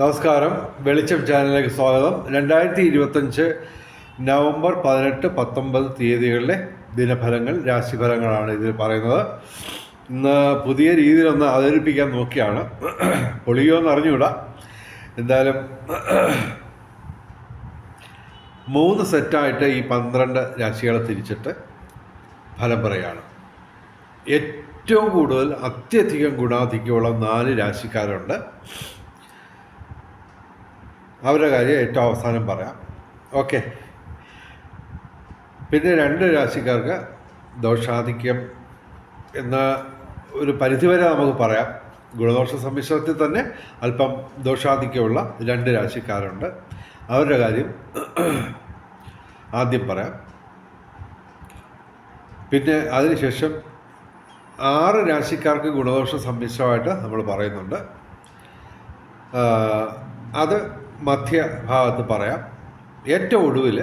നമസ്കാരം. വെളിച്ചം ചാനലിലേക്ക് സ്വാഗതം. രണ്ടായിരത്തി ഇരുപത്തഞ്ച് നവംബർ പതിനെട്ട് പത്തൊമ്പത് തീയതികളിലെ ദിനഫലങ്ങൾ രാശിഫലങ്ങളാണ് ഇതിൽ പറയുന്നത്. ഇന്ന് പുതിയ രീതിയിലൊന്ന് അവതരിപ്പിക്കാൻ നോക്കിയാണ്. പൊളിയോ എന്ന് അറിഞ്ഞുകൂടാ. എന്തായാലും മൂന്ന് സെറ്റായിട്ട് ഈ പന്ത്രണ്ട് രാശികളെ തിരിച്ചിട്ട് ഫലം പറയുകയാണ്. ഏറ്റവും കൂടുതൽ അത്യധികം ഗുണാധിക്യമുള്ള നാല് രാശിക്കാരുണ്ട്. അവരുടെ കാര്യം ഏറ്റവും അവസാനം പറയാം. ഓക്കെ. പിന്നെ രണ്ട് രാശിക്കാർക്ക് ദോഷാധിക്യം എന്ന ഒരു പരിധിവരെ നമുക്ക് പറയാം. ഗുണദോഷ സമ്മിശ്രത്തിൽ തന്നെ അല്പം ദോഷാധിക്യമുള്ള രണ്ട് രാശിക്കാരുണ്ട്. അവരുടെ കാര്യം ആദ്യം പറയാം. പിന്നെ അതിനുശേഷം ആറ് രാശിക്കാർക്ക് ഗുണദോഷ സമ്മിശ്രമായിട്ട് നമ്മൾ പറയുന്നുണ്ട്. അത് മധ്യഭാഗത്ത് പറയാം. ഏറ്റവും ഒടുവിൽ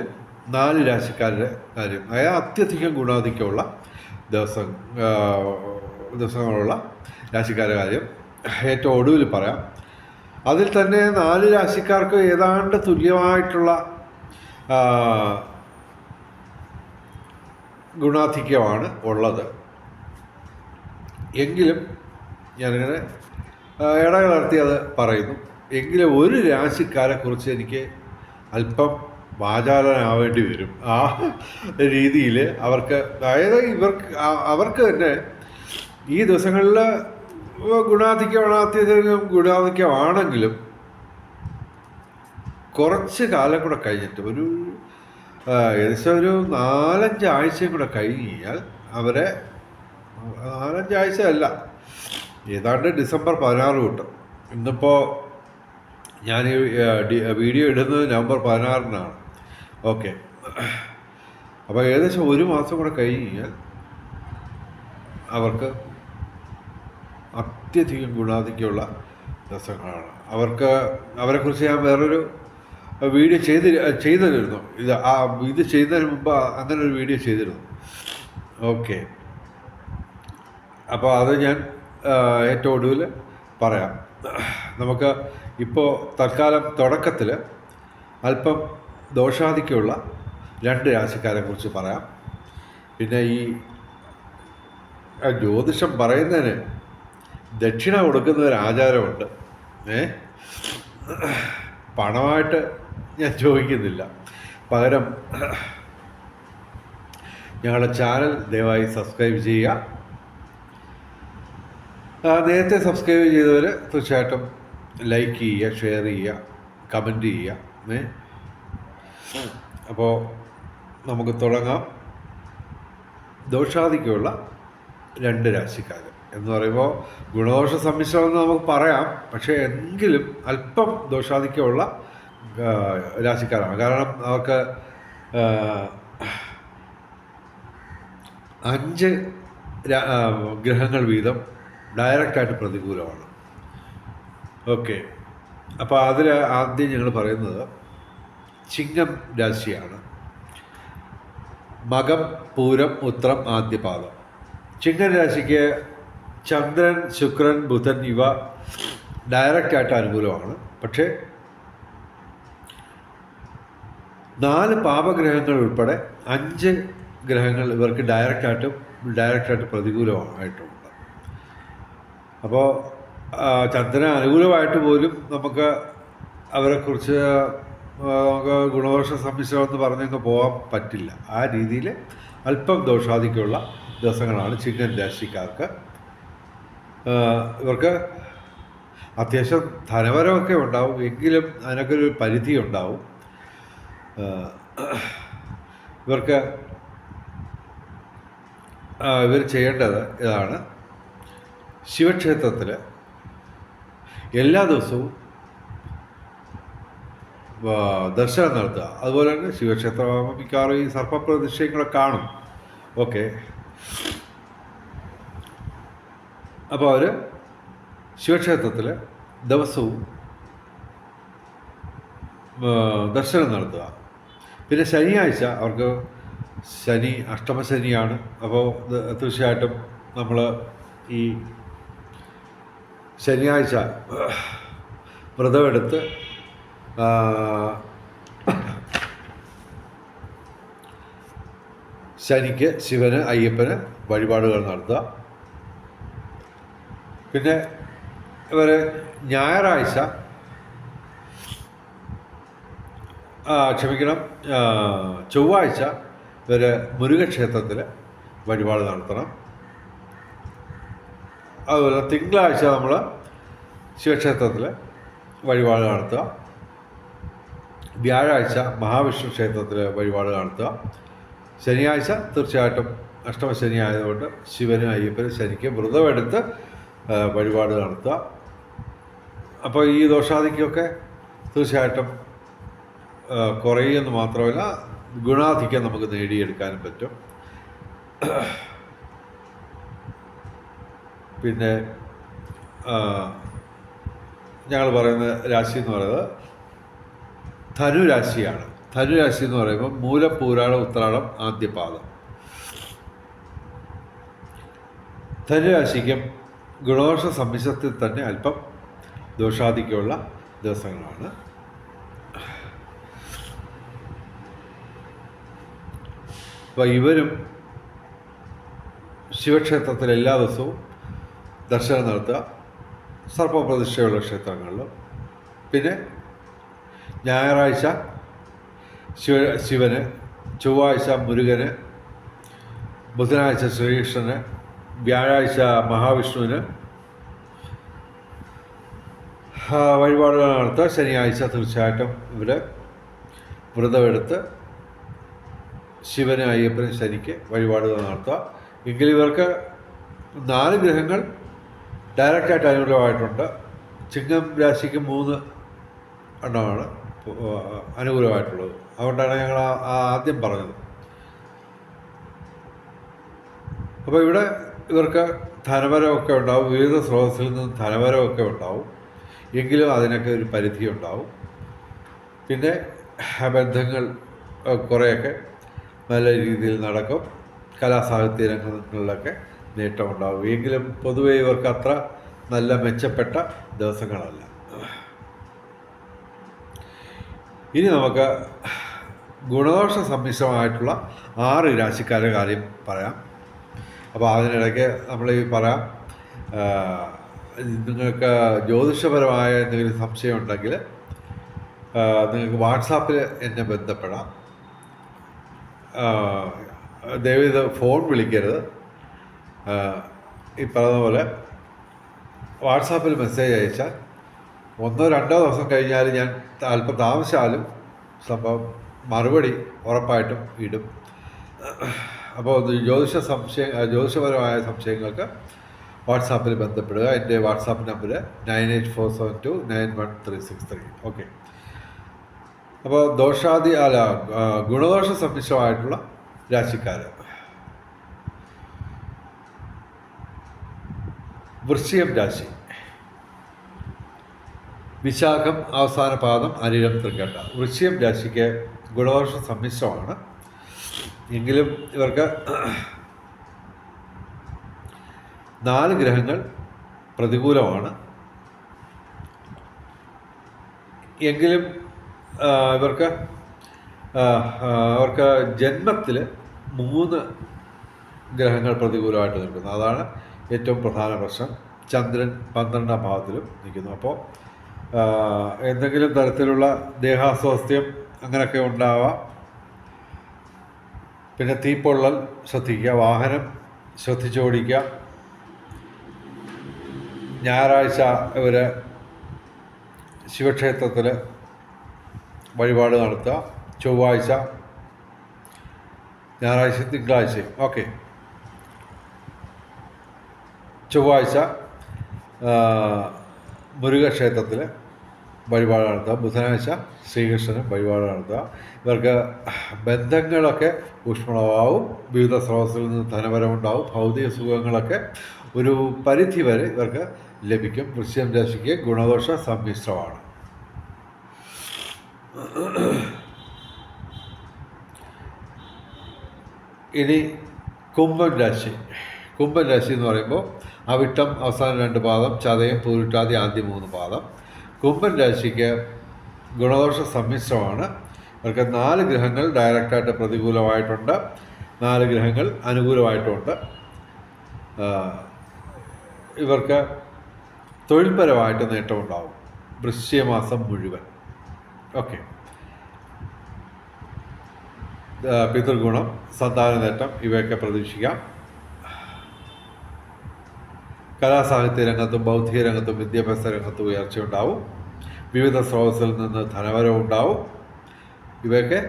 നാല് രാശിക്കാരുടെ കാര്യം. അതായത് അത്യധികം ഗുണാധിക്യമുള്ള ദിവസം ദിവസങ്ങളുള്ള രാശിക്കാരുടെ കാര്യം ഏറ്റവും ഒടുവിൽ പറയാം. അതിൽ തന്നെ നാല് രാശിക്കാർക്ക് ഏതാണ്ട് തുല്യമായിട്ടുള്ള ഗുണാധിക്യമാണ് ഉള്ളത്. എങ്കിലും ഞാനിങ്ങനെ ഇടകലർത്തി അത് പറയുന്നു. എങ്കിലും ഒരു രാശിക്കാരെക്കുറിച്ച് എനിക്ക് അല്പം വാചാലനാവേണ്ടി വരും. ആ രീതിയിൽ അവർക്ക് അതായത് ഇവർക്ക് അവർക്ക് തന്നെ ഈ ദിവസങ്ങളിൽ ഗുണാധിക്യമാണ് അത്യധികം ഗുണാധിക്യമാണെങ്കിലും കുറച്ച് കാലം കൂടെ കഴിഞ്ഞിട്ട് ഒരു ഏകദേശം ഒരു നാലഞ്ച് ആഴ്ചയും കൂടെ കഴിഞ്ഞ് കഴിഞ്ഞാൽ അവരെ നാലഞ്ചാഴ്ച അല്ല ഏതാണ്ട് ഡിസംബർ പതിനാറ് കിട്ടും ഇന്നിപ്പോൾ ഞാൻ ഈ വീഡിയോ ഇടുന്നത് നവംബർ പതിനാറിനാണ്. ഓക്കെ. അപ്പോൾ ഏകദേശം ഒരു മാസം കൂടെ കഴിഞ്ഞ് കഴിഞ്ഞാൽ അവർക്ക് അത്യധികം ഗുണാധിക്യമുള്ള ദിവസങ്ങളാണ്. അവർക്ക് അവരെക്കുറിച്ച് ഞാൻ വേറൊരു വീഡിയോ ചെയ്ത് ചെയ്തിരുന്നു. ഇത് ആ ഇത് ചെയ്യുന്നതിന് മുമ്പ് അങ്ങനെ ഒരു വീഡിയോ ചെയ്തിരുന്നു. ഓക്കെ. അപ്പോൾ അത് ഞാൻ ഏറ്റവും ഒടുവിൽ പറയാം. നമുക്ക് ഇപ്പോൾ തൽക്കാലം തുടക്കത്തിൽ അല്പം ദോഷാധിക്യമുള്ള രണ്ട് രാശിക്കാരെ കുറിച്ച് പറയാം. പിന്നെ ഈ ജ്യോതിഷം പറയുന്നതിന് ദക്ഷിണ കൊടുക്കുന്ന ഒരു ആചാരമുണ്ട്. ഏ? പണമായിട്ട് ഞാൻ ചോദിക്കുന്നില്ല. പകരം ഞങ്ങളുടെ ചാനൽ ദയവായി സബ്സ്ക്രൈബ് ചെയ്യുക. നേരത്തെ സബ്സ്ക്രൈബ് ചെയ്തവർ തീർച്ചയായിട്ടും ലൈക്ക് ചെയ്യുക ഷെയർ ചെയ്യുക കമന്റ് ചെയ്യുക ഏ? അപ്പോൾ നമുക്ക് തുടങ്ങാം. ദോഷാദിക്കുള്ള രണ്ട് രാശിക്കാർ എന്ന് പറയുമ്പോൾ ഗുണദോഷ സമ്മിശ്രമെന്ന് നമുക്ക് പറയാം. പക്ഷേ എങ്കിലും അല്പം ദോഷാധിക്യമുള്ള രാശിക്കാരാണ്. കാരണം അവർക്ക് അഞ്ച് ഗ്രഹങ്ങൾ വീതം ഡയറക്റ്റായിട്ട് പ്രതികൂലമാണ്. ഓക്കെ. അപ്പോൾ അതിൽ ആദ്യം ഞങ്ങൾ പറയുന്നത് ചിങ്ങം രാശിയാണ്. മകം പൂരം ഉത്രം ആദ്യപാദം. ചിങ്ങൻ രാശിക്ക് ചന്ദ്രൻ ശുക്രൻ ബുധൻ ഇവ ഡയറക്റ്റായിട്ട് അനുകൂലമാണ്. പക്ഷേ നാല് പാപഗ്രഹങ്ങൾ ഉൾപ്പെടെ അഞ്ച് ഗ്രഹങ്ങൾ ഇവർക്ക് ഡയറക്റ്റായിട്ടും ഡയറക്റ്റായിട്ട് പ്രതികൂലമായിട്ടുണ്ട് അപ്പോൾ ചന്ദ്രന് അനുകൂലമായിട്ട് പോലും നമുക്ക് അവരെക്കുറിച്ച് നമുക്ക് ഗുണദോഷ സമ്മിശ്രം എന്ന് പറഞ്ഞങ്ങ് പോകാൻ പറ്റില്ല. ആ രീതിയിൽ അല്പം ദോഷാദിക്കുള്ള ദിവസങ്ങളാണ് ചിങ്ങൻ രാശിക്കാർക്ക്. ഇവർക്ക് അത്യാവശ്യം ധനപരമൊക്കെ ഉണ്ടാവും എങ്കിലും അതിനൊക്കെ ഒരു പരിധി ഉണ്ടാവും. ഇവർക്ക് ഇവർ ചെയ്യേണ്ടത് ഇതാണ്. ശിവക്ഷേത്രത്തിൽ എല്ലാ ദിവസവും ദർശനം നടത്തുക. അതുപോലെ തന്നെ ശിവക്ഷേത്രമാകുമ്പോൾ മിക്കവാറും ഈ സർപ്പപ്രതിഷ്ഠകളെ കാണും. ഓക്കെ. അപ്പോൾ അവർ ശിവക്ഷേത്രത്തിൽ ദിവസവും ദർശനം നടത്തുക. പിന്നെ ശനിയാഴ്ച അവർക്ക് ശനി അഷ്ടമശനിയാണ്. അപ്പോൾ തീർച്ചയായിട്ടും നമ്മൾ ഈ ശനിയാഴ്ച വ്രതമെടുത്ത് ശനിക്ക് ശിവന് അയ്യപ്പന് വഴിപാടുകൾ നടത്തുക. പിന്നെ ഇവർ ഞായറാഴ്ച ക്ഷമിക്കണം ചൊവ്വാഴ്ച ഇവർ മുരുകക്ഷേത്രത്തിൽ വഴിപാട് നടത്തണം. അതുപോലെ തിങ്കളാഴ്ച നമ്മൾ ശിവക്ഷേത്രത്തിൽ വഴിപാട് നടത്തുക. വ്യാഴാഴ്ച മഹാവിഷ്ണു ക്ഷേത്രത്തിൽ വഴിപാട് നടത്തുക. ശനിയാഴ്ച തീർച്ചയായിട്ടും അഷ്ടമശനി ആയതുകൊണ്ട് ശിവനും അയ്യപ്പനും ശനിക്ക് വ്രതമെടുത്ത് വഴിപാട് നടത്തുക. അപ്പോൾ ഈ ദോഷാദിക്കൊക്കെ തീർച്ചയായിട്ടും കുറയുമെന്ന് മാത്രമല്ല ഗുണാധിക്യം നമുക്ക് നേടിയെടുക്കാനും പറ്റും. പിന്നെ ഞങ്ങൾ പറയുന്ന രാശി എന്ന് പറയുന്നത് ധനുരാശിയാണ് ധനുരാശി എന്ന് പറയുമ്പോൾ മൂലപ്പൂരാടം ഉത്രാടം ആദ്യപാദം ധനുരാശിക്കും ഗുണദോഷ സമ്മിശ്രത്തിൽ തന്നെ അല്പം ദോഷാധിക്യമുള്ള ദിവസങ്ങളാണ്. അപ്പോൾ ഇവരും ശിവക്ഷേത്രത്തിൽ എല്ലാ ദിവസവും ദർശനം നടത്തുക. സർപ്പപ്രതിഷ്ഠയുള്ള ക്ഷേത്രങ്ങളിലും. പിന്നെ ഞായറാഴ്ച ശിവ ശിവന് ചൊവ്വാഴ്ച മുരുകന് ബുധനാഴ്ച ശ്രീകൃഷ്ണന് വ്യാഴാഴ്ച മഹാവിഷ്ണുവിന്. വഴിപാടുകൾ നടത്തുക. ശനിയാഴ്ച തീർച്ചയായിട്ടും ഇവർ വ്രതമെടുത്ത് ശിവന് അയ്യപ്പനും ശനിക്ക് വഴിപാടുകൾ നടത്തുക. എങ്കിൽ ഇവർക്ക് നാല് ഗ്രഹങ്ങൾ ഡയറക്റ്റായിട്ട് അനുകൂലമായിട്ടുണ്ട്. ചിങ്ങം രാശിക്ക് മൂന്ന് എണ്ണമാണ് അനുകൂലമായിട്ടുള്ളത്. അതുകൊണ്ടാണ് ഞങ്ങൾ ആദ്യം പറഞ്ഞത്. അപ്പോൾ ഇവിടെ ഇവർക്ക് ധനപരമൊക്കെ ഉണ്ടാവും. വിവിധ സ്രോതസ്സിൽ നിന്നും ധനപരമൊക്കെ ഉണ്ടാവും. എങ്കിലും അതിനൊക്കെ ഒരു പരിധി ഉണ്ടാവും. പിന്നെ ബന്ധങ്ങൾ കുറേയൊക്കെ നല്ല രീതിയിൽ നടക്കും. കലാസാഹിത്യ രംഗങ്ങളിലൊക്കെ നേട്ടമുണ്ടാവും. എങ്കിലും പൊതുവെ ഇവർക്ക് അത്ര നല്ല മെച്ചപ്പെട്ട ദിവസങ്ങളല്ല. ഇനി നമുക്ക് ഗുണദോഷ സമ്മിശ്രമായിട്ടുള്ള ആറ് രാശിക്കാരുടെ കാര്യം പറയാം. അപ്പോൾ അതിനിടയ്ക്ക് നമ്മൾ ഈ പറയാം നിങ്ങൾക്ക് ജ്യോതിഷപരമായ എന്തെങ്കിലും സംശയം ഉണ്ടെങ്കിൽ നിങ്ങൾക്ക് വാട്സാപ്പിൽ എന്നെ ബന്ധപ്പെടാം. ദയവ് ഫോൺ വിളിക്കരുത്. ഈ പറഞ്ഞതുപോലെ പോലെ വാട്സാപ്പിൽ മെസ്സേജ് അയച്ചാൽ ഒന്നോ രണ്ടോ ദിവസം കഴിഞ്ഞാൽ ഞാൻ അല്പം താമസിച്ചാലും സംഭവം മറുപടി ഉറപ്പായിട്ടും ഇടും. അപ്പോൾ ജ്യോതിഷ സംശയ ജ്യോതിഷപരമായ സംശയങ്ങൾക്ക് വാട്സാപ്പിൽ ബന്ധപ്പെടുക. എന്റെ WhatsApp number nine eight four seven two nine one three six three. Okay. അപ്പോൾ ദോഷാദി അല്ല ഗുണദോഷ സമ്മിശ്രമായിട്ടുള്ള രാശിക്കാർ വൃശ്ചികം രാശി. വിശാഖം അവസാന പാദം അനിരം തൃക്കേട്ട. വൃശ്ചികം രാശിക്ക് ഗുണവർഷ സമ്മിശ്രമാണ്. എങ്കിലും ഇവർക്ക് നാല് ഗ്രഹങ്ങൾ പ്രതികൂലമാണ്. എങ്കിലും ഇവർക്ക് അവർക്ക് ജന്മത്തിൽ മൂന്ന് ഗ്രഹങ്ങൾ പ്രതികൂലമായിട്ട് നിൽക്കുന്നു. അതാണ് ഏറ്റവും പ്രധാന പ്രശ്നം. ചന്ദ്രൻ പന്ത്രണ്ടാം ഭാവത്തിലും നിൽക്കുന്നു. അപ്പോൾ എന്തെങ്കിലും തരത്തിലുള്ള ദേഹാസ്വാസ്ഥ്യം അങ്ങനെയൊക്കെ ഉണ്ടാവാം. പിന്നെ തീപ്പൊള്ളൽ ശ്രദ്ധിക്കുക വാഹനം ശ്രദ്ധിച്ചോടിക്കുക ഞായറാഴ്ച ഇവർ ശിവക്ഷേത്രത്തിൽ വഴിപാട് നടത്തുക. ചൊവ്വാഴ്ച ഞായറാഴ്ച തിങ്കളാഴ്ചയും. ഓക്കെ. ചൊവ്വാഴ്ച മുരുകക്ഷേത്രത്തിൽ വഴിപാട് നടത്തുക. ബുധനാഴ്ച ശ്രീകൃഷ്ണന് വഴിപാട് നടത്തുക. ഇവർക്ക് ബന്ധങ്ങളൊക്കെ ഊഷ്മളമാവും. വിവിധ സ്രോതസ്സിൽ നിന്ന് ധനപരമുണ്ടാവും. ഭൗതിക സുഖങ്ങളൊക്കെ ഒരു പരിധി വരെ ഇവർക്ക് ലഭിക്കും. വൃശ്ചികം രാശിക്ക് ഗുണദോഷ സമ്മിശ്രമാണ്. ഇനി കുംഭം രാശി. കുംഭം രാശി എന്ന് പറയുമ്പോൾ അവിട്ടം അവസാന രണ്ട് പാദം ചതയം പൂരിട്ടാതി ആദ്യ മൂന്ന് പാദം. കുംഭൻ രാശിക്ക് ഗുണദോഷ സമ്മിശ്രമാണ്. ഇവർക്ക് നാല് ഗ്രഹങ്ങൾ ഡയറക്റ്റായിട്ട് പ്രതികൂലമായിട്ടുണ്ട്. നാല് ഗ്രഹങ്ങൾ അനുകൂലമായിട്ടുണ്ട്. ഇവർക്ക് തൊഴിൽപരമായിട്ട് നേട്ടമുണ്ടാവും. വൃശ്ചികമാസം മുഴുവൻ. ഓക്കെ. പിതൃഗുണം സന്താന നേട്ടം ഇവയൊക്കെ പ്രതീക്ഷിക്കാം. കലാസാഹിത്യ രംഗത്തും ബൗദ്ധിക രംഗത്തും വിദ്യാഭ്യാസ രംഗത്തും ഉയർച്ചയുണ്ടാവും. വിവിധ സ്രോതസ്സിൽ നിന്ന് ധനവരവും ഉണ്ടാവും. ഇവയൊക്കെ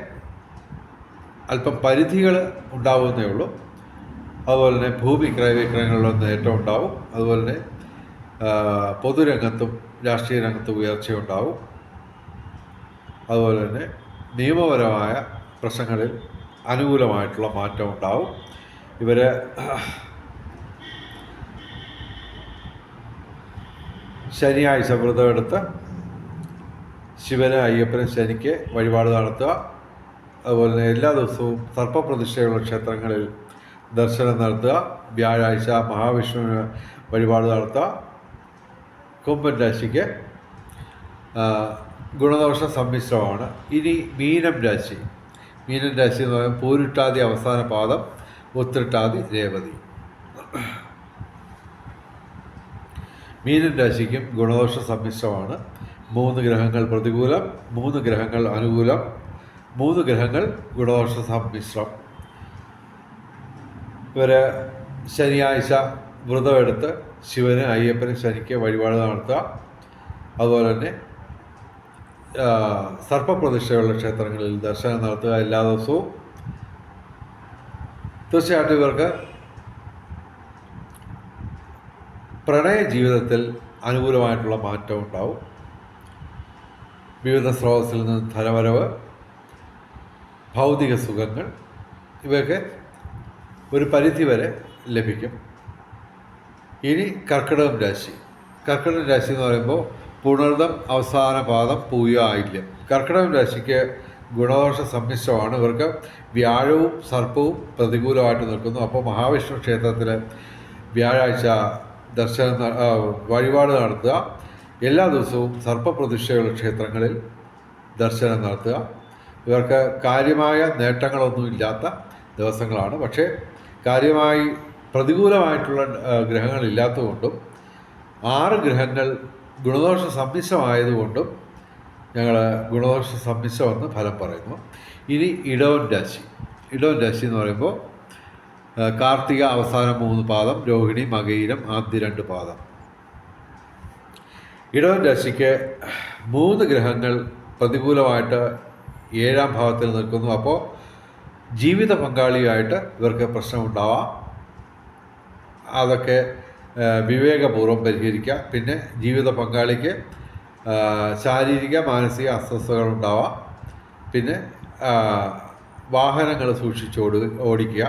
അല്പം പരിധികൾ ഉണ്ടാവുന്നേ ഉള്ളൂ. അതുപോലെ തന്നെ ഭൂമി ക്രയവിക്രയങ്ങളിലൊന്ന് നേട്ടം ഉണ്ടാവും. അതുപോലെ തന്നെ പൊതുരംഗത്തും രാഷ്ട്രീയ രംഗത്തും ഉയർച്ചയുണ്ടാവും. അതുപോലെ തന്നെ നിയമപരമായ പ്രശ്നങ്ങളിൽ അനുകൂലമായിട്ടുള്ള മാറ്റം ഉണ്ടാവും ഇവർ ശനിയാഴ്ച വ്രതമെടുത്ത് ശിവന് അയ്യപ്പനെ ശനിക്ക് വഴിപാട് നടത്തുക. അതുപോലെ തന്നെ എല്ലാ ദിവസവും സർപ്പപ്രതിഷ്ഠയുള്ള ക്ഷേത്രങ്ങളിൽ ദർശനം നടത്തുക. വ്യാഴാഴ്ച മഹാവിഷ്ണുവിന് വഴിപാട് നടത്തുക. കുംഭൻ രാശിക്ക് ഗുണദോഷ സമ്മിശ്രമാണ്. ഇനി മീനം രാശി. മീനം രാശി എന്ന് പറയുമ്പോൾ പൂരിട്ടാതി അവസാന പാദം ഉത്തിട്ടാതി രേവതി. മീനൻ രാശിക്കും ഗുണദോഷ സമ്മിശ്രമാണ്. മൂന്ന് ഗ്രഹങ്ങൾ പ്രതികൂലം മൂന്ന് ഗ്രഹങ്ങൾ അനുകൂലം മൂന്ന് ഗ്രഹങ്ങൾ ഗുണദോഷ സമ്മിശ്രം. ഇവർ ശനിയാഴ്ച വ്രതമെടുത്ത് ശിവന് അയ്യപ്പന് ശനിക്ക് വഴിപാട് നടത്തുക. അതുപോലെ തന്നെ സർപ്പപ്രതിഷ്ഠയുള്ള ക്ഷേത്രങ്ങളിൽ ദർശനം നടത്തുക എല്ലാ ദിവസവും. തീർച്ചയായിട്ടും ഇവർക്ക് പ്രണയ ജീവിതത്തിൽ അനുകൂലമായിട്ടുള്ള മാറ്റം ഉണ്ടാവും. വിവിധ സ്രോതസ്സിൽ നിന്ന് ധനവരവ് ഭൗതിക സുഖങ്ങൾ ഇവയൊക്കെ ഒരു പരിധി വരെ ലഭിക്കും. ഇനി കർക്കിടകം രാശി. കർക്കിടകം രാശി എന്ന് പറയുമ്പോൾ പുണർദം അവസാന പാദം പൂയ ആയില്യം. കർക്കിടകം രാശിക്ക് ഗുണദോഷ സമ്മിശ്രമാണ്. ഇവർക്ക് വ്യാഴവും സർപ്പവും പ്രതികൂലമായിട്ട് നിൽക്കുന്നു. അപ്പോൾ മഹാവിഷ്ണു ക്ഷേത്രത്തിൽ വ്യാഴാഴ്ച ദർശനം വഴിപാട് നടത്തുക. എല്ലാ ദിവസവും സർപ്പപ്രതിഷ്ഠയുള്ള ക്ഷേത്രങ്ങളിൽ ദർശനം നടത്തുക. ഇവർക്ക് കാര്യമായ നേട്ടങ്ങളൊന്നുമില്ലാത്ത ദിവസങ്ങളാണ്. പക്ഷേ കാര്യമായി പ്രതികൂലമായിട്ടുള്ള ഗ്രഹങ്ങളില്ലാത്തതുകൊണ്ടും ആറ് ഗ്രഹങ്ങൾ ഗുണദോഷ സമ്മിശ്രമായതുകൊണ്ടും ഞങ്ങൾ ഗുണദോഷ സമ്മിശ്രമെന്ന് ഫലം പറയുന്നു. ഇനി ഇടവൻ രാശി. ഇടവൻ രാശി എന്ന് പറയുമ്പോൾ കാർത്തിക അവസാന മൂന്ന് പാദം രോഹിണി മകയിരം ആദ്യ രണ്ട് പാദം. ഇടവൻ രാശിക്ക് മൂന്ന് ഗ്രഹങ്ങൾ പ്രതികൂലമായിട്ട് ഏഴാം ഭാവത്തിൽ നിൽക്കുന്നു. അപ്പോൾ ജീവിത പങ്കാളിയായിട്ട് ഇവർക്ക് പ്രശ്നമുണ്ടാവാം. അതൊക്കെ വിവേകപൂർവം പരിഹരിക്കുക പിന്നെ ജീവിത പങ്കാളിക്ക് ശാരീരിക മാനസിക അസ്വസ്ഥതകൾ ഉണ്ടാവാം പിന്നെ വാഹനങ്ങൾ സൂക്ഷിച്ച് ഓടുക ഓടിക്കുക.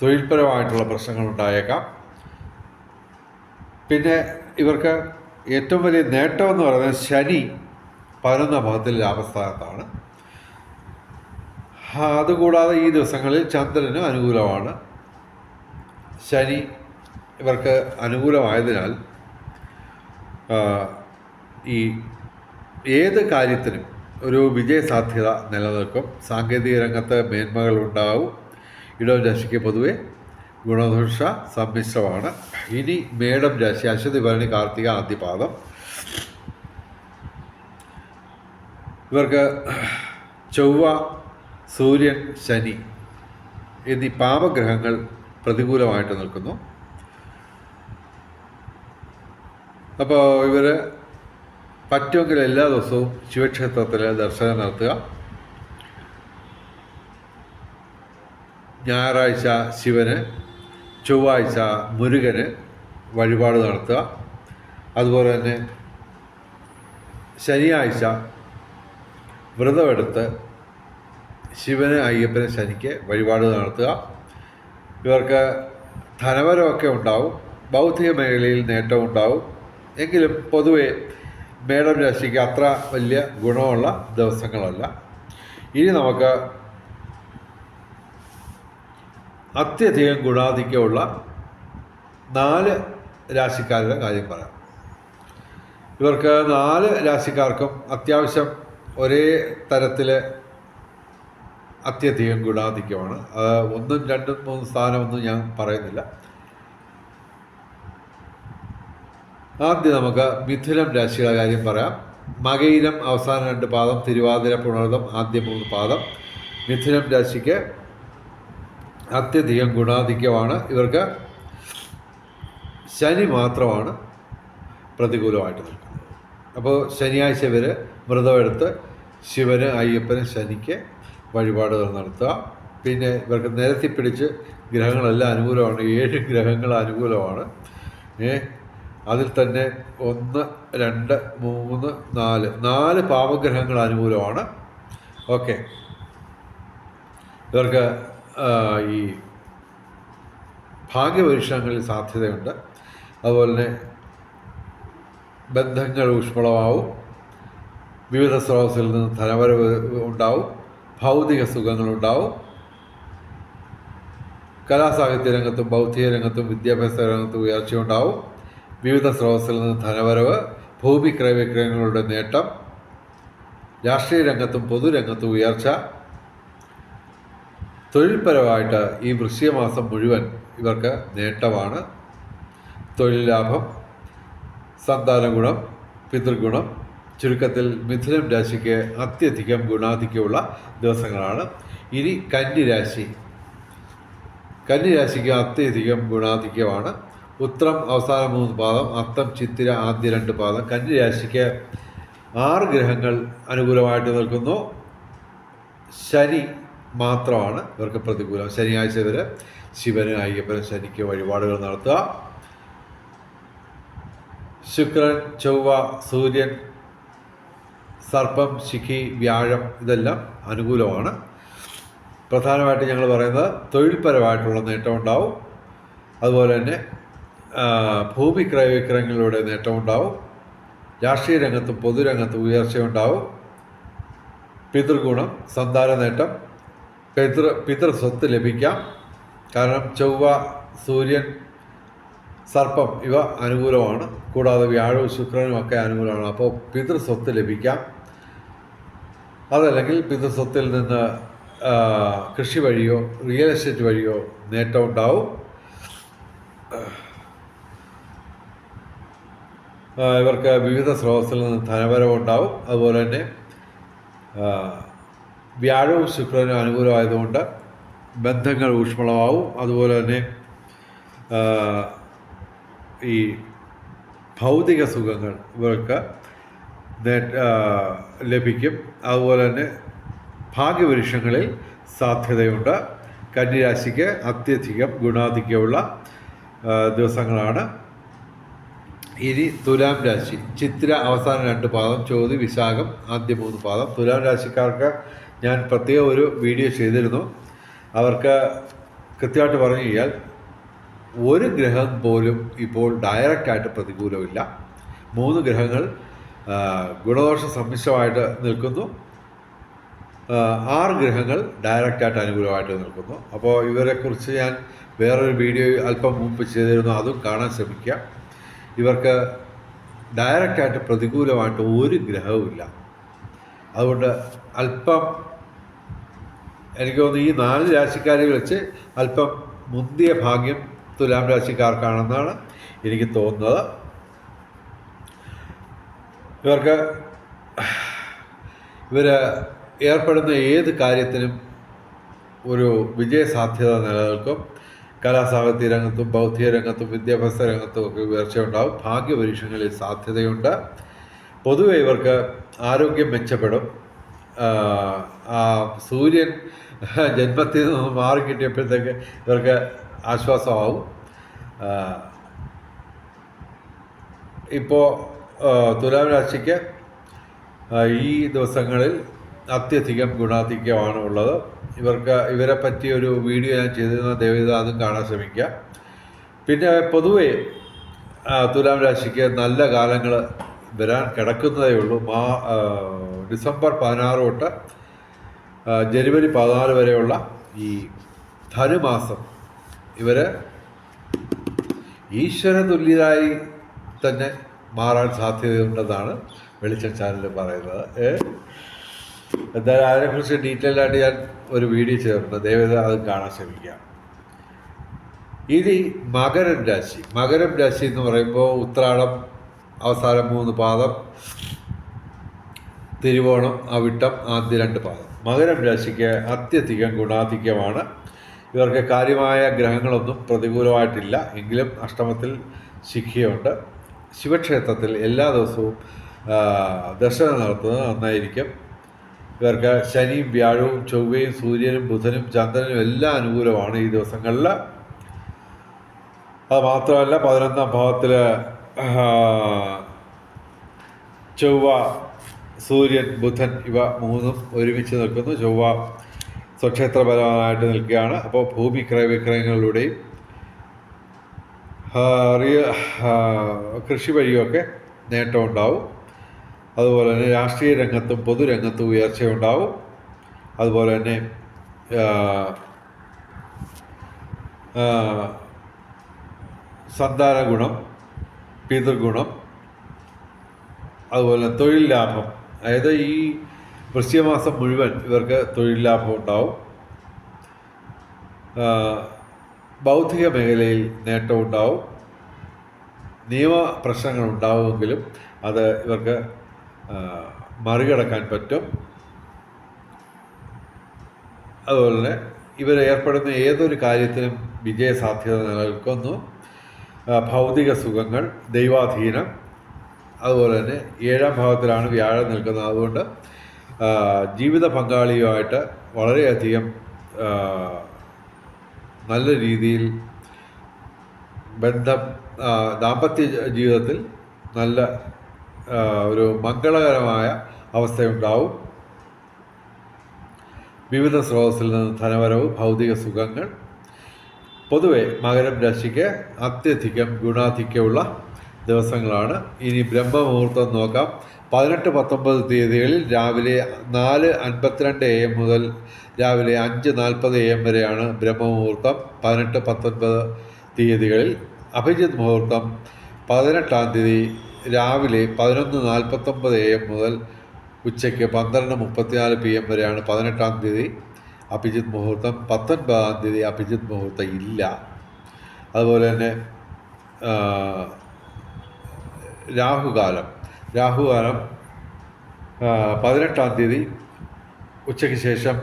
തൊഴിൽപരമായിട്ടുള്ള പ്രശ്നങ്ങൾ ഉണ്ടായേക്കാം. പിന്നെ ഇവർക്ക് ഏറ്റവും വലിയ നേട്ടം എന്ന് പറയുന്നത് ശനി പതിനൊന്നാം ഭാഗത്തിൽ ലാഭസ്ഥാനത്താണ് അതുകൂടാതെ ഈ ദിവസങ്ങളിൽ ചന്ദ്രന് അനുകൂലമാണ്. ശനി ഇവർക്ക് അനുകൂലമായതിനാൽ ഈ ഏത് കാര്യത്തിനും ഒരു വിജയസാധ്യത നിലനിൽക്കും. സാങ്കേതിക രംഗത്ത് മേന്മകൾ ഉണ്ടാവും ഇടം രാശിക്ക് പൊതുവെ ഗുണദോഷ സമ്മിശ്രമാണ്. ഇനി മേടം രാശി അശ്വതി ഭരണി കാർത്തിക ആദ്യപാദം. ഇവർക്ക് ചൊവ്വ സൂര്യൻ ശനി എന്നീ പാപഗ്രഹങ്ങൾ പ്രതികൂലമായിട്ട് നിൽക്കുന്നു. അപ്പോൾ ഇവർ പറ്റുമെങ്കിൽ എല്ലാ ദിവസവും ശിവക്ഷേത്രത്തിൽ ദർശനം നടത്തുക. ഞായറാഴ്ച ശിവന് ചൊവ്വാഴ്ച മുരുകന് വഴിപാട് നടത്തുക. അതുപോലെ തന്നെ ശനിയാഴ്ച വ്രതമെടുത്ത് ശിവന് അയ്യപ്പന് ശനിക്ക് വഴിപാട് നടത്തുക. ഇവർക്ക് ധനവരമൊക്കെ ഉണ്ടാവും. ബൗദ്ധിക മേഖലയിൽ നേട്ടമുണ്ടാവും എങ്കിലും പൊതുവെ മേടം രാശിക്ക് അത്ര വലിയ ഗുണമുള്ള ദിവസങ്ങളല്ല. ഇനി നമുക്ക് അത്യധികം ഗുണാധിക്യമുള്ള നാല് രാശിക്കാരുടെ കാര്യം പറയാം. ഇവർക്ക് നാല് രാശിക്കാർക്കും അത്യാവശ്യം ഒരേ തരത്തിൽ അത്യധികം ഗുണാധിക്യമാണ്. അത് ഒന്നും രണ്ടും മൂന്നും സ്ഥാനമൊന്നും ഞാൻ പറയുന്നില്ല. ആദ്യം നമുക്ക് മിഥുനം രാശിയുടെ കാര്യം പറയാം. മകയിരം അവസാന രണ്ട് പാദം തിരുവാതിര പുണർതം ആദ്യ മൂന്ന് പാദം. മിഥുനം രാശിക്ക് അത്യധികം ഗുണാധിക്യമാണ്. ഇവർക്ക് ശനി മാത്രമാണ് പ്രതികൂലമായിട്ട് നിൽക്കുന്നത്. അപ്പോൾ ശനിയാഴ്ച ഇവർ വ്രതമെടുത്ത് ശിവന് അയ്യപ്പന് ശനിക്ക് വഴിപാടുകൾ നടത്തുക. പിന്നെ ഇവർക്ക് നിരത്തി പിടിച്ച് ഗ്രഹങ്ങളെല്ലാം അനുകൂലമാണ്. ഏഴ് ഗ്രഹങ്ങൾ അനുകൂലമാണ്. ഏ അതിൽ തന്നെ ഒന്ന് രണ്ട് മൂന്ന് നാല്. നാല് പാപഗ്രഹങ്ങൾ അനുകൂലമാണ്. ഓക്കെ. ഇവർക്ക് ഈ ഭാഗ്യപരീക്ഷണങ്ങളിൽ സാധ്യതയുണ്ട്. അതുപോലെ തന്നെ ബന്ധങ്ങൾ ഊഷ്മളമാവും. വിവിധ സ്രോതസ്സിൽ നിന്ന് ധനവരവ് ഉണ്ടാവും. ഭൗതിക സുഖങ്ങളുണ്ടാവും കലാസാഹിത്യ രംഗത്തും ബൗദ്ധിക രംഗത്തും വിദ്യാഭ്യാസ രംഗത്തും ഉയർച്ചയുണ്ടാവും. വിവിധ സ്രോതസ്സിൽ നിന്ന് ധനവരവ് ഭൂമി ക്രയവിക്രയങ്ങളുടെ നേട്ടം രാഷ്ട്രീയ രംഗത്തും പൊതുരംഗത്തും ഉയർച്ച തൊഴിൽപരമായിട്ട് ഈ വൃശ്ചികമാസം മുഴുവൻ ഇവർക്ക് നേട്ടമാണ്. തൊഴിൽ ലാഭം സന്താന ഗുണം പിതൃഗുണം ചുരുക്കത്തിൽ മിഥുനം രാശിക്ക് അത്യധികം ഗുണാധിക്യമുള്ള ദിവസങ്ങളാണ്. ഇനി കന്നിരാശി. രാശി കന്നി രാശിക്ക് അത്യധികം ഗുണാധിക്യമാണ്. ഉത്രം അവസാന മൂന്ന് പാദം അത്തം ചിത്തിര ആദ്യ രണ്ട് പാദം. കന്യരാശിക്ക് ആറ് ഗ്രഹങ്ങൾ അനുകൂലമായിട്ട് നിൽക്കുന്നു. ശനി മാത്രമാണ് ഇവർക്ക് പ്രതികൂലം. ശനിയാഴ്ച വരെ ശിവന് അയ്യപ്പനും ശനിക്ക് വഴിപാടുകൾ നടത്തുക. ശുക്രൻ ചൊവ്വ സൂര്യൻ സർപ്പം ശിഖി വ്യാഴം ഇതെല്ലാം അനുകൂലമാണ്. പ്രധാനമായിട്ട് ഞങ്ങൾ പറയുന്നത് തൊഴിൽപരമായിട്ടുള്ള നേട്ടമുണ്ടാവും അതുപോലെ തന്നെ ഭൂമി ക്രയവിക്രയങ്ങളിലൂടെ നേട്ടമുണ്ടാവും രാഷ്ട്രീയ രംഗത്തും പൊതുരംഗത്തും ഉയർച്ചയുണ്ടാവും പിതൃഗുണം സന്താന നേട്ടം പിതൃ പിതൃ സ്വത്ത് ലഭിക്കാം. കാരണം ചൊവ്വ സൂര്യൻ സർപ്പം ഇവ അനുകൂലമാണ്. കൂടാതെ വ്യാഴവും ശുക്രനും ഒക്കെ അനുകൂലമാണ്. അപ്പോൾ പിതൃസ്വത്ത് ലഭിക്കാം. അതല്ലെങ്കിൽ പിതൃസ്വത്തിൽ നിന്ന് കൃഷി വഴിയോ റിയൽ എസ്റ്റേറ്റ് വഴിയോ നേട്ടം ഉണ്ടാവും. ആ, ഇവർക്ക് വിവിധ സ്രോതസ്സിൽ നിന്ന് ധനപരവും ഉണ്ടാവും അതുപോലെ തന്നെ വ്യാഴവും ശുക്രനും അനുകൂലമായതുകൊണ്ട് ബന്ധങ്ങൾ ഊഷ്മളമാവും. അതുപോലെ തന്നെ ഈ ഭൗതിക സുഖങ്ങൾ ഇവർക്ക് ലഭിക്കും. അതുപോലെ തന്നെ ഭാഗ്യപരീക്ഷങ്ങളിൽ സാധ്യതയുണ്ട്. കന്നിരാശിക്ക് അത്യധികം ഗുണാധിക്യമുള്ള ദിവസങ്ങളാണ്. ഇനി തുലാം രാശി. ചിത്ര അവസാന രണ്ട് പാദം ചോതി വിശാഖം ആദ്യ മൂന്ന് പാദം. തുലാം രാശിക്കാർക്ക് ഞാൻ പ്രത്യേക ഒരു വീഡിയോ ചെയ്തിരുന്നു. അവർക്ക് കൃത്യമായിട്ട് പറഞ്ഞു കഴിഞ്ഞാൽ ഒരു ഗ്രഹം പോലും ഇപ്പോൾ ഡയറക്റ്റായിട്ട് പ്രതികൂലമില്ല. മൂന്ന് ഗ്രഹങ്ങൾ ഗുണദോഷ സമ്മിശ്രമായിട്ട് നിൽക്കുന്നു. ആറ് ഗ്രഹങ്ങൾ ഡയറക്റ്റായിട്ട് അനുകൂലമായിട്ട് നിൽക്കുന്നു. അപ്പോൾ ഇവരെക്കുറിച്ച് ഞാൻ വേറൊരു വീഡിയോ അല്പം മുമ്പ് ചെയ്തിരുന്നു. അതും കാണാൻ ശ്രമിക്കുക. ഇവർക്ക് ഡയറക്റ്റായിട്ട് പ്രതികൂലമായിട്ട് ഒരു ഗ്രഹവുമില്ല അതുകൊണ്ട് അല്പം എനിക്ക് തോന്നുന്നു ഈ നാല് രാശിക്കാരെ വെച്ച് അല്പം മുന്തിയ ഭാഗ്യം തുലാം രാശിക്കാർക്കാണെന്നാണ് എനിക്ക് തോന്നുന്നത്. ഇവർക്ക് ഇവർ ഏർപ്പെടുന്ന ഏത് കാര്യത്തിനും ഒരു വിജയസാധ്യത നിലനിൽക്കും. കലാസാഹിത്യ രംഗത്തും ബൗദ്ധിക രംഗത്തും വിദ്യാഭ്യാസ രംഗത്തും ഒക്കെ ഉയർച്ചയുണ്ടാവും. ഭാഗ്യപരീക്ഷകളിൽ സാധ്യതയുണ്ട്. പൊതുവെ ഇവർക്ക് ആരോഗ്യം മെച്ചപ്പെടും. സൂര്യൻ ജന്മത്തിൽ നിന്ന് മാറി കിട്ടിയപ്പോഴത്തേക്ക് ഇവർക്ക് ആശ്വാസമാവും. ഇപ്പോൾ തുലാം രാശിക്ക് ഈ ദിവസങ്ങളിൽ അത്യധികം ഗുണാധിക്യമാണ് ഉള്ളത്. ഇവർക്ക് ഇവരെ പറ്റി ഒരു വീഡിയോ ഞാൻ ചെയ്തിരുന്ന ദയവിത അതും കാണാൻ ശ്രമിക്കുക. പിന്നെ പൊതുവേ തുലാം രാശിക്ക് നല്ല കാലങ്ങൾ വരാൻ കിടക്കുന്നതേ ഉള്ളൂ. മാ ഡിസംബർ പതിനാറ് തൊട്ട് ജനുവരി പതിനാല് വരെയുള്ള ഈ ധനുമാസം ഇവർ ഈശ്വര തുല്യരായി തന്നെ മാറാൻ സാധ്യതയുണ്ടെന്നാണ് വെളിച്ചം ചാനൽ പറയുന്നത്? എന്തായാലും അതിനെക്കുറിച്ച് ഡീറ്റെയിൽ ആയിട്ട് ഞാൻ ഒരു വീഡിയോ ചെയ്തിട്ടുണ്ട് ദയവേദ അത് കാണാൻ ശ്രമിക്കുക ഇനി മകരം രാശി. മകരം രാശി എന്ന് പറയുമ്പോൾ ഉത്രാടം അവസാനം മൂന്ന് പാദം തിരുവോണം അവിട്ടം ആദ്യ രണ്ട് പാദം. മകരം രാശിക്ക് അത്യധികം ഗുണാധിക്യമാണ്. ഇവർക്ക് കാര്യമായ ഗ്രഹങ്ങളൊന്നും പ്രതികൂലമായിട്ടില്ല. എങ്കിലും അഷ്ടമത്തിൽ ശിഖിയുണ്ട്. ശിവക്ഷേത്രത്തിൽ എല്ലാ ദിവസവും ദർശനം നടത്തുന്നത് നന്നായിരിക്കും. ഇവർക്ക് ശനിയും വ്യാഴവും ചൊവ്വയും സൂര്യനും ബുധനും ചന്ദ്രനും എല്ലാം അനുകൂലമാണ് ഈ ദിവസങ്ങളിൽ അത് മാത്രമല്ല പതിനൊന്നാം ഭാവത്തിൽ ചൊവ്വ സൂര്യൻ ബുധൻ ഇവ മൂന്നും ഒരുമിച്ച് നിൽക്കുന്നു. ചൊവ്വ സ്വക്ഷേത്രപരമായിട്ട് നിൽക്കുകയാണ്. അപ്പോൾ ഭൂമി ക്രയവിക്രയങ്ങളിലൂടെയും റിയ കൃഷി വഴിയൊക്കെ നേട്ടമുണ്ടാവും അതുപോലെ തന്നെ രാഷ്ട്രീയ രംഗത്തും പൊതുരംഗത്തും ഉയർച്ചയുണ്ടാവും. അതുപോലെ തന്നെ സന്താന ഗുണം പിതൃഗുണം അതുപോലെ തൊഴിൽ ലാഭം. അതായത് ഈ വൃശ്ചികമാസം മുഴുവൻ ഇവർക്ക് തൊഴിൽ ലാഭം ഉണ്ടാവും. ബൗദ്ധിക മേഖലയിൽ നേട്ടമുണ്ടാവും നിയമ പ്രശ്നങ്ങൾ ഉണ്ടാവുമെങ്കിലും അത് ഇവർക്ക് മറികടക്കാൻ പറ്റും. അതുപോലെ തന്നെ ഇവർ ഏർപ്പെടുന്ന ഏതൊരു കാര്യത്തിനും വിജയസാധ്യത നിലനിൽക്കുന്നു. ഭൗതിക സുഖങ്ങൾ ദൈവാധീനം അതുപോലെ തന്നെ ഏഴാം ഭാവത്തിലാണ് വ്യാഴം നിൽക്കുന്നത്. അതുകൊണ്ട് ജീവിത പങ്കാളിയുമായിട്ട് വളരെയധികം നല്ല രീതിയിൽ ബന്ധം ദാമ്പത്യ ജീവിതത്തിൽ നല്ല ഒരു മംഗളകരമായ അവസ്ഥയുണ്ടാവും. വിവിധ സ്രോതസ്സിൽ നിന്ന് ധനവരവ് ഭൗതിക സുഖങ്ങൾ. പൊതുവെ മകരം രാശിക്ക് അത്യധികം ഗുണാധിക്യമുള്ള ദിവസങ്ങളാണ്. ഇനി ബ്രഹ്മമുഹൂർത്തം നോക്കാം. പതിനെട്ട് പത്തൊമ്പത് തീയതികളിൽ രാവിലെ നാല് അൻപത്തിരണ്ട് എ എം മുതൽ രാവിലെ അഞ്ച് നാൽപ്പത് എ എം വരെയാണ് ബ്രഹ്മമുഹൂർത്തം. പതിനെട്ട് പത്തൊൻപത് തീയതികളിൽ അഭിജിത് മുഹൂർത്തം. പതിനെട്ടാം തീയതി രാവിലെ പതിനൊന്ന് നാൽപ്പത്തൊമ്പത് എ എം മുതൽ ഉച്ചയ്ക്ക് പന്ത്രണ്ട് മുപ്പത്തിനാല് പി എം വരെയാണ് പതിനെട്ടാം തീയതി അഭിജിത് മുഹൂർത്തം. പത്തൊൻപതാം തീയതി അഭിജിത് മുഹൂർത്തം ഇല്ല. അതുപോലെ തന്നെ രാഹുകാലം. രാഹുകാലം പതിനെട്ടാം തീയതി ഉച്ചയ്ക്ക് ശേഷം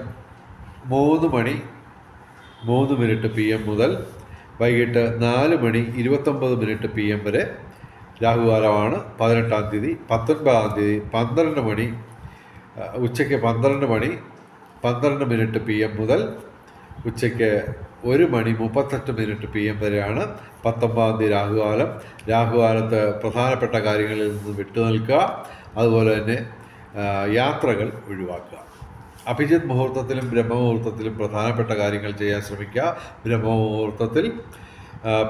മൂന്ന് മണി മൂന്ന് മിനിറ്റ് പി എം മുതൽ വൈകിട്ട് നാല് മണി ഇരുപത്തൊമ്പത് മിനിറ്റ് പി എം വരെ രാഹുകാലമാണ് പതിനെട്ടാം തീയതി പത്തൊൻപതാം തീയതി പന്ത്രണ്ട് മണി ഉച്ചയ്ക്ക് പന്ത്രണ്ട് മണി പന്ത്രണ്ട് മിനിറ്റ് പി എം മുതൽ ഉച്ചയ്ക്ക് ഒരു മണി മുപ്പത്തെട്ട് മിനിറ്റ് പി എം വരെയാണ് പത്തൊമ്പതാം തീയതി രാഹുകാലം. രാഹുകാലത്ത് പ്രധാനപ്പെട്ട കാര്യങ്ങളിൽ നിന്ന് വിട്ടുനിൽക്കുക അതുപോലെ തന്നെ യാത്രകൾ ഒഴിവാക്കുക. അഭിജിത് മുഹൂർത്തത്തിലും ബ്രഹ്മമുഹൂർത്തത്തിലും പ്രധാനപ്പെട്ട കാര്യങ്ങൾ ചെയ്യാൻ ശ്രമിക്കുക. ബ്രഹ്മമുഹൂർത്തത്തിൽ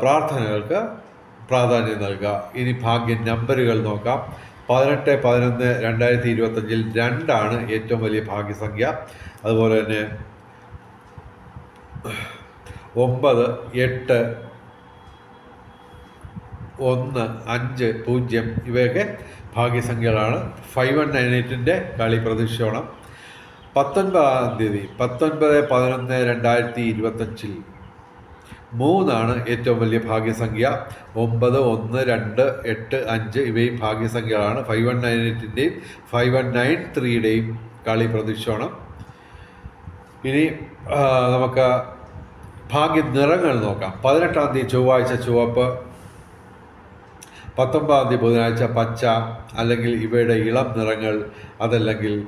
പ്രാർത്ഥനകൾക്ക് പ്രാധാന്യം നൽകുക. ഇനി ഭാഗ്യ നമ്പറുകൾ നോക്കാം. പതിനെട്ട് പതിനൊന്ന് രണ്ടായിരത്തി ഇരുപത്തഞ്ചിൽ രണ്ടാണ് ഏറ്റവും വലിയ ഭാഗ്യസംഖ്യ. അതുപോലെ തന്നെ ഒമ്പത് എട്ട് ഒന്ന് അഞ്ച് പൂജ്യം ഇവയൊക്കെ ഭാഗ്യസംഖ്യകളാണ്. ഫൈവ് വൺ നയൻ എയ്റ്റിന്റെ കളി പ്രതീക്ഷിച്ചോണം. പത്തൊൻപതാം തീയതി പത്തൊൻപത് പതിനൊന്ന് രണ്ടായിരത്തി ഇരുപത്തഞ്ചിൽ മൂന്നാണ് ഏറ്റവും വലിയ ഭാഗ്യസംഖ്യ. ഒമ്പത് ഒന്ന് രണ്ട് എട്ട് അഞ്ച് ഇവയും ഭാഗ്യസംഖ്യകളാണ്. ഫൈവ് വൺ നയൻ എയ്റ്റിന്റെയും ഫൈവ് വൺ നയൻ ത്രീയുടെയും കളി പ്രതീക്ഷണം ഇനി നമുക്ക് ഭാഗ്യ നിറങ്ങൾ നോക്കാം. പതിനെട്ടാം തീയതി ചൊവ്വാഴ്ച ചുവപ്പ്. പത്തൊമ്പതാം തീയതി ബുധനാഴ്ച പച്ച. അല്ലെങ്കിൽ ഇവയുടെ ഇളം നിറങ്ങൾ അതല്ലെങ്കിൽ